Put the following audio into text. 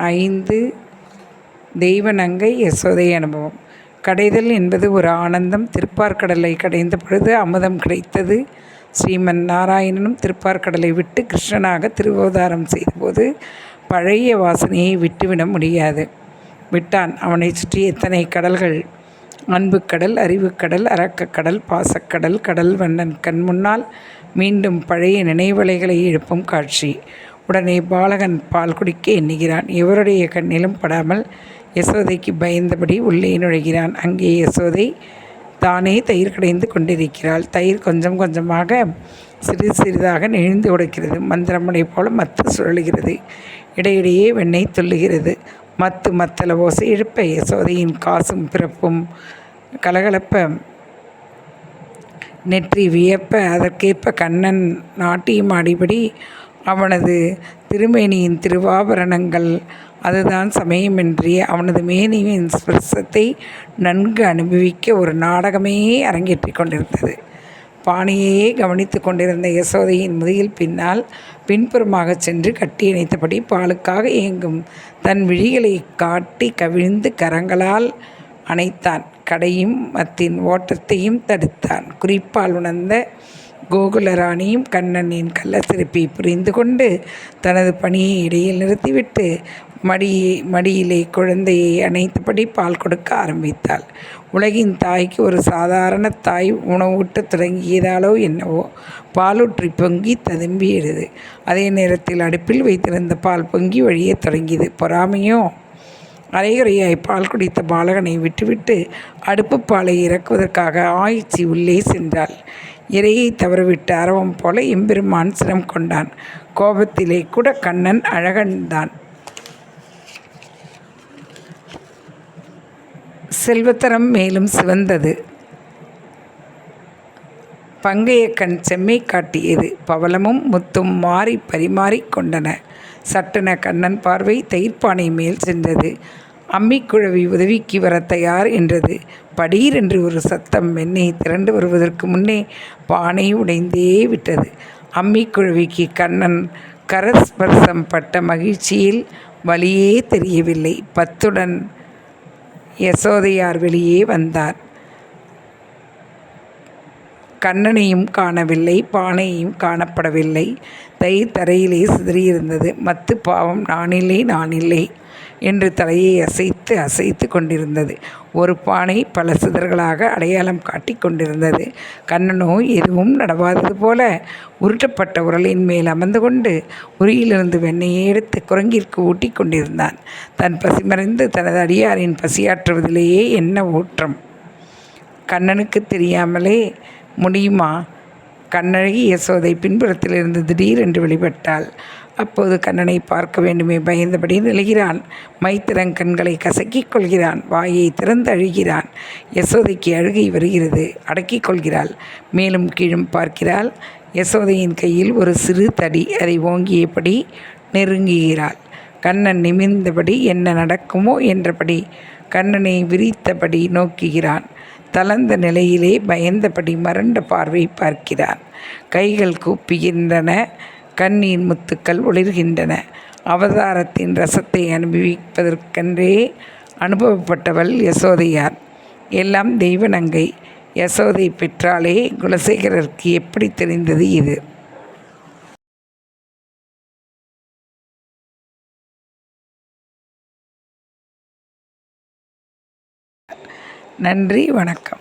ஐந்து தெய்வநங்கை யசோதை அனுபவம். கடைதல் என்பது ஒரு ஆனந்தம். திருப்பார்கடலை கடைந்த பொழுது அமுதம் கிடைத்தது. ஸ்ரீமன் நாராயணனும் திருப்பார்கடலை விட்டு கிருஷ்ணனாக திருவோதாரம் செய்தபோது பழைய வாசனையை விட்டுவிட முடியாது. விட்டான் அவனை சுற்றி எத்தனை கடல்கள்? அன்புக்கடல் அறிவுக்கடல் அரக்கக்கடல் பாசக்கடல் கடல் வண்ணன் கண் முன்னால் மீண்டும் பழைய நினைவலைகளை எழுப்பும் காட்சி. உடனே பாலகன் பால் குடிக்க எண்ணுகிறான். எவருடைய கண்ணிலும் படாமல் யசோதைக்கு பயந்தபடி உள்ளே நுழைகிறான். அங்கே யசோதை தானே தயிர் கடைந்து கொண்டிருக்கிறாள். தயிர் கொஞ்சம் கொஞ்சமாக சிறிது சிறிதாக நெழுந்து உடைக்கிறது. மந்திரமுனை போல மத்து சுழலுகிறது. இடையிடையே வெண்ணெய் துள்ளுகிறது. மத்து மத்தல ஓசை எழுப்ப யசோதையின் காசும் பிறப்பும் கலகலப்ப நெற்றி வியப்ப. அதற்கேற்ப கண்ணன் நாட்டியம் ஆடிபடி அவனது திருமேனியின் திருவாபரணங்கள் அதுதான் சமயமின்றி அவனது மேனியின் ஸ்பர்சத்தை நன்கு அனுபவிக்க ஒரு நாடகமே அரங்கேற்றி கொண்டிருந்தது. பாணியையே கவனித்து கொண்டிருந்த யசோதையின் முதுகில் பின்னால் பின்புறமாக சென்று கட்டி இணைத்தபடி பாலுக்காக இயங்கும் தன் விழிகளை காட்டி கவிழ்ந்து கரங்களால் அணைத்தான். கடையும் மத்தின் ஓட்டத்தையும் தடுத்தான். குறிப்பால் உணர்ந்த கோகுலராணியும் கண்ணனின் கள்ளச்சிறப்பை புரிந்து கொண்டு தனது பணியை இடையில் நிறுத்திவிட்டு மடியை மடியிலே குழந்தையை அணைத்தபடி பால் கொடுக்க ஆரம்பித்தாள். உலகின் தாய்க்கு ஒரு சாதாரண தாய் உணவூட்டத் தொடங்கியதாலோ என்னவோ பாலூற்றி பொங்கி ததும்பியது அதே நேரத்தில் அடுப்பில் வைத்திருந்த பால் பொங்கி வழியத் தொடங்கியது. பொறாமையோ? அரைகுறையாய் பால் குடித்த பாலகனை விட்டுவிட்டு அடுப்பு பாலை இறக்குவதற்காக ஆயிச்சி உள்ளே சென்றாள். இறையை தவறவிட்ட அரவம் போல எம்பெருமான் சிரம் கொண்டான். கோபத்திலே கூட கண்ணன் அழகன்தான் செல்வத்தரம் மேலும் சிவந்தது. பங்கைய கண் செம்மை காட்டியது. பவளமும் முத்தும் மாறி பரிமாறிக் கொண்டன. சட்டென கண்ணன் பார்வை தயிர்ப்பானை மேல் சென்றது. அம்மிக்குழவி உதவிக்கு வர தயார் என்றது. படீர் என்று ஒரு சத்தம் என்னை திரண்டு வருவதற்கு முன்னே பானை உடைந்தே விட்டது. அம்மிக்குழவிக்கு கண்ணன் கரஸ்பர்சம் பட்ட மகிழ்ச்சியில் வழியே தெரியவில்லை. பத்துடன் யசோதையார் வெளியே வந்தார். கண்ணனையும் காணவில்லை பானையும் காணப்படவில்லை. தை தரையிலே சிதறியிருந்தது. மத்து பாவம் நானில்லை நானில்லை என்று தலையை அசைத்து அசைத்து கொண்டிருந்தது. ஒரு பானை பல சிதர்களாக அடையாளம் காட்டி கொண்டிருந்தது. கண்ணனோ எதுவும் நடவாதது போல உருட்டப்பட்ட உரலின் மேல் அமர்ந்து கொண்டு உரியிலிருந்து வெண்ணெயை எடுத்து குரங்கிற்கு ஊட்டி கொண்டிருந்தான். தன் பசிமறைந்து தனது அடியாரின் பசியாற்றுவதிலேயே என்ன ஊற்றம் கண்ணனுக்கு தெரியாமலே முடியுமா? கண்ணழகி யசோதை பின்புறத்திலிருந்து திடீரென்று வெளிப்பட்டாள். அப்போது கண்ணனை பார்க்க வேண்டுமே பயந்தபடி நிலைகிறான். மைத்திரன் கண்களை கசக்கிக் கொள்கிறான். வாயை திறந்து அழுகிறான். யசோதைக்கு அழுகை வருகிறது. அடக்கிக் கொள்கிறாள். மேலும் கீழும் பார்க்கிறாள். யசோதையின் கையில் ஒரு சிறு தடி அதை ஓங்கியபடி நெருங்குகிறாள். கண்ணன் நிமிர்ந்தபடி என்ன நடக்குமோ என்றபடி கண்ணனை விரித்தபடி நோக்குகிறான். தளர்ந்த நிலையிலே பயந்தபடி மறண்ட பார்வை பார்க்கிறான் கைகள் கூப்புகின்றன கண்ணீர் முத்துக்கள் ஒளிர்கின்றன. அவதாரத்தின் ரசத்தை அனுபவிப்பதற்கென்றே அனுபவப்பட்டவள் யசோதையார். எல்லாம் தெய்வநங்கை. யசோதை பெற்றாலே குலசேகரருக்கு எப்படி தெரிந்தது இது? நன்றி வணக்கம்.